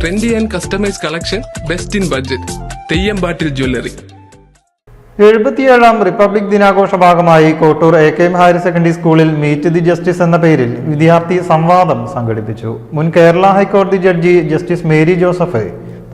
Trendy and customise collection best in budget Theyyampattil jewellery എഴുപത്തിയേഴാം republic ദിനാഘോഷ ഭാഗമായി Kottur A K M higher secondary സ്കൂളിൽ meet the justice എന്ന പേരിൽ വിദ്യാർത്ഥി സംവാദം സംഘടിപ്പിച്ചു. മുൻ കേരള ഹൈക്കോടതി ജഡ്ജി ജസ്റ്റിസ് മേരി ജോസഫ്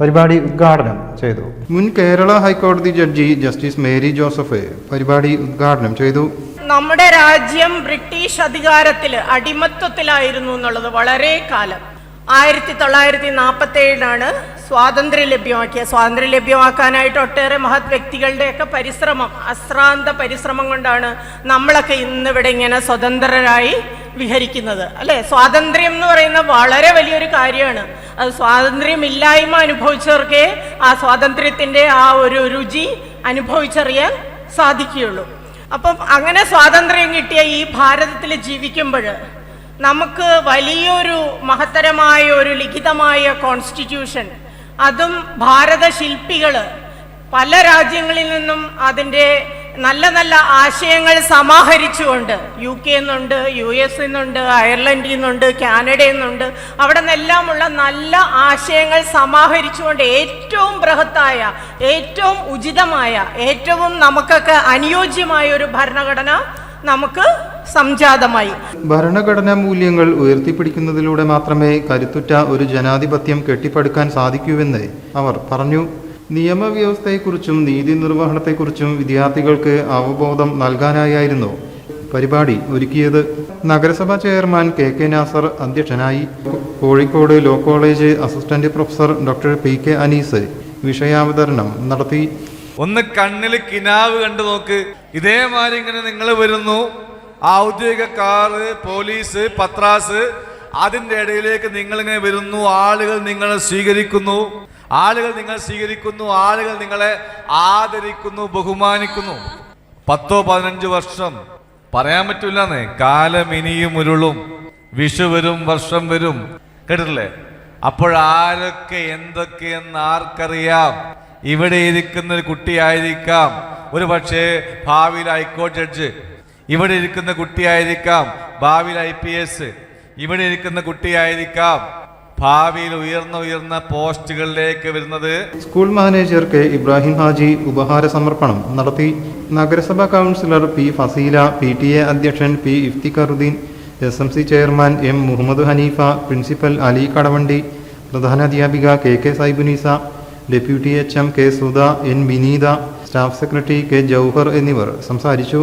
പരിപാടി ഉദ്ഘാടനം ചെയ്തു. മുൻ കേരള ഹൈക്കോടതി ജഡ്ജി ജസ്റ്റിസ് മേരി ജോസഫ് പരിപാടി ഉദ്ഘാടനം ചെയ്തു. നമ്മുടെ രാജ്യം ബ്രിട്ടീഷ് അധികാരത്തിൽ അടിമത്വത്തിലായിരുന്നു എന്നുള്ളത് വളരെ കാലം. ആയിരത്തി തൊള്ളായിരത്തി നാൽപ്പത്തി ഏഴിലാണ് സ്വാതന്ത്ര്യം ലഭ്യമാക്കിയ. സ്വാതന്ത്ര്യം ലഭ്യമാക്കാനായിട്ട് ഒട്ടേറെ മഹത് വ്യക്തികളുടെയൊക്കെ പരിശ്രമം അശ്രാന്ത പരിശ്രമം കൊണ്ടാണ് നമ്മളൊക്കെ ഇന്നിവിടെ ഇങ്ങനെ സ്വതന്ത്രരായി വിഹരിക്കുന്നത്. അല്ലെ? സ്വാതന്ത്ര്യം എന്ന് പറയുന്ന വളരെ വലിയൊരു കാര്യമാണ്. അത് സ്വാതന്ത്ര്യമില്ലായ്മ അനുഭവിച്ചവർക്കേ ആ സ്വാതന്ത്ര്യത്തിന്റെ ആ ഒരു രുചി അനുഭവിച്ചറിയാൻ സാധിക്കുകയുള്ളൂ. അപ്പം അങ്ങനെ സ്വാതന്ത്ര്യം കിട്ടിയ ഈ ഭാരതത്തിൽ ജീവിക്കുമ്പോൾ നമുക്ക് വലിയൊരു മഹത്തരമായ ഒരു ലിഖിതമായ കോൺസ്റ്റിറ്റ്യൂഷൻ അതും ഭാരത ശില്പികൾ പല രാജ്യങ്ങളിൽ നിന്നും അതിന്റെ നല്ല നല്ല ആശയങ്ങൾ സമാഹരിച്ചുകൊണ്ട് യു കെ നിന്നുണ്ട് യു എസ് നിന്നുണ്ട് അയർലൻഡിൽ നിന്നുണ്ട് കാനഡയിൽ നിന്നുണ്ട് അവിടെ നിന്നെല്ലാമുള്ള നല്ല ആശയങ്ങൾ സമാഹരിച്ചുകൊണ്ട് ഏറ്റവും ബൃഹത്തായ ഏറ്റവും ഉചിതമായ ഏറ്റവും നമുക്കൊക്കെ അനുയോജ്യമായ ഒരു ഭരണഘടന നമുക്ക് സംജാതമായി. ഭരണഘടനാ മൂല്യങ്ങൾ ഉയർത്തിപ്പിടിക്കുന്നതിലൂടെ മാത്രമേ കരുത്തുറ്റ ഒരു ജനാധിപത്യം കെട്ടിപ്പടുക്കാൻ സാധിക്കൂവെന്ന് അവർ പറഞ്ഞു. നിയമവ്യവസ്ഥയെക്കുറിച്ചും നീതി നിർവഹണത്തെക്കുറിച്ചും വിദ്യാർത്ഥികൾക്ക് അവബോധം നൽകാനായിരുന്നു പരിപാടി ഒരുക്കിയത്. നഗരസഭാ ചെയർമാൻ കെ കെ നാസർ അധ്യക്ഷനായി. Kozhikode law college assistant professor doctor P K Anees വിഷയാവതരണം നടത്തി. ഒന്ന് കണ്ണിൽ കിനാവ് കണ്ടു നോക്ക്. ഇതേമാതിരി ഇങ്ങനെ നിങ്ങൾ വരുന്നു. ഔദ്യോഗിക കാറ് പോലീസ് പത്രാസ് അതിന്റെ ഇടയിലേക്ക് നിങ്ങളിങ്ങനെ വരുന്നു ആളുകൾ നിങ്ങളെ സ്വീകരിക്കുന്നു. ആളുകൾ നിങ്ങൾ സ്വീകരിക്കുന്നു ആളുകൾ നിങ്ങളെ ആദരിക്കുന്നു ബഹുമാനിക്കുന്നു. പത്തോ പതിനഞ്ച് വർഷം പറയാൻ പറ്റൂലെന്നേ. കാലം ഇനിയും ഉരുളും വിഷു വരും വർഷം വരും. കേട്ടിട്ടില്ലേ? അപ്പോഴാരൊക്കെ എന്തൊക്കെയെന്ന് ആർക്കറിയാം. ഇവിടെ ഇരിക്കുന്ന ഒരു കുട്ടിയായിരിക്കാം. ഒരു പക്ഷേ ഭാവിയിൽ ഹൈക്കോടതി ജഡ്ജ് ഇവിടെ ഇരിക്കുന്ന കുട്ടിയായിരിക്കാം ഭാവിയിൽ ഐ പി എസ്. ഇവിടെ ഇരിക്കുന്ന കുട്ടിയായിരിക്കാം ഭാവിയിൽ ഉയർന്ന ഉയർന്ന പോസ്റ്റുകളിലേക്ക് വരുന്നത്. School manager K Ibrahim Haji ഉപഹാര സമർപ്പണം നടത്തി നഗരസഭാ councillor P Faseela P T A അധ്യക്ഷൻ P Iftikharuddin S M C chairman M Muhammad Hanifa principal Ali Kadavandi പ്രധാനാധ്യാപിക K K Saibunnisa deputy H M K Sudha N Vineetha staff secretary K Jouhar എന്നിവർ സംസാരിച്ചു.